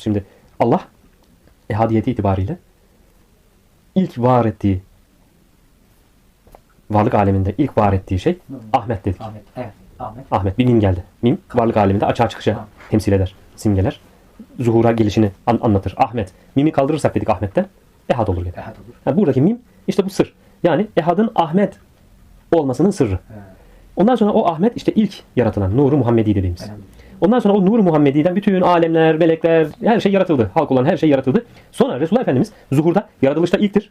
Şimdi Allah ehadiyeti itibariyle ilk var ettiği varlık aleminde ilk var ettiği şey Ahmet dedik. Ahmet. Evet. Ahmet. Ahmet bir mim geldi. Mim varlık aleminde açığa çıkışı Tamam. temsil eder. Simgeler. Zuhura gelişini an- anlatır. Ahmet. Mimi kaldırırsak dedik Ahmet'ten ehad olur gene. Ehad olur. Yani buradaki mim işte bu sır. Yani ehadın Ahmet olmasının sırrı. He. Ondan sonra o Ahmet işte ilk yaratılan Nuru Muhammedi dediğimiz. Elhamdülillah. Ondan sonra o Nur Muhammedi'den bütün alemler, melekler, her şey yaratıldı. Halk olan her şey yaratıldı. Sonra Resulullah Efendimiz zuhurda, yaratılışta ilktir.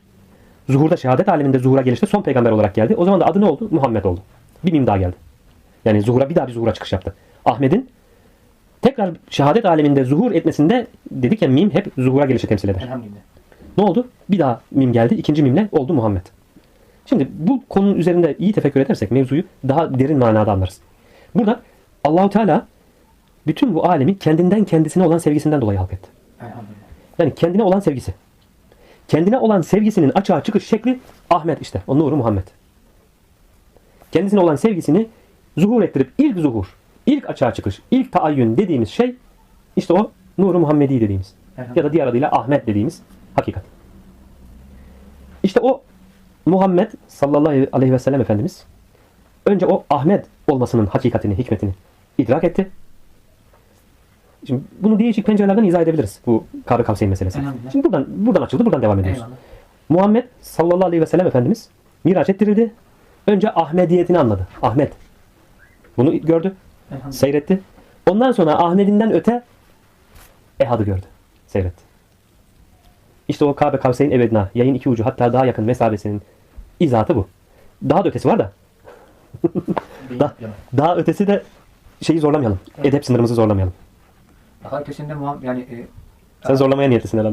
Zuhurda şehadet aleminde zuhura gelişte son peygamber olarak geldi. O zaman da adı ne oldu? Muhammed oldu. Bir mim daha geldi. Yani zuhura bir daha bir zuhura çıkış yaptı. Ahmet'in tekrar şehadet aleminde zuhur etmesinde dedik ya mim hep zuhura gelişi temsil eder. Elhamdülillah. Ne oldu? Bir daha mim geldi. İkinci mimle oldu Muhammed. Şimdi bu konunun üzerinde iyi tefekkür edersek mevzuyu daha derin manada anlarız. Burada Allahu Teala bütün bu alemi kendinden kendisine olan sevgisinden dolayı halk etti. Yani kendine olan sevgisi. Kendine olan sevgisinin açığa çıkış şekli Ahmet işte. O nuru Muhammed. Kendisine olan sevgisini zuhur ettirip ilk zuhur, ilk açığa çıkış, ilk taayyün dediğimiz şey işte o nuru Muhammedi dediğimiz. Ya da diğer adıyla Ahmet dediğimiz hakikat. İşte o Muhammed sallallahu aleyhi ve sellem Efendimiz önce o Ahmet olmasının hakikatini, hikmetini idrak etti. Şimdi bunu değişik pencerelerden izah edebiliriz. Bu Kabe Kavseyn meselesi. Elhamdülillah. Şimdi buradan buradan açıldı, buradan devam ediyoruz. Eyvallah. Muhammed sallallahu aleyhi ve sellem Efendimiz miraç ettirildi. Önce Ahmediyetini anladı. Ahmet. Bunu gördü, seyretti. Ondan sonra Ahmedinden öte Ehad'ı gördü, seyretti. İşte o Kabe Kavseyn Evedna, yayın iki ucu hatta daha yakın mesabesinin izahatı bu. Daha da ötesi var da, Değil, da, yalan. daha ötesi de şeyi zorlamayalım. Edep sınırımızı zorlamayalım. Daha ötesinde muham yani e, Sen zorlamaya niyetlisin herhalde.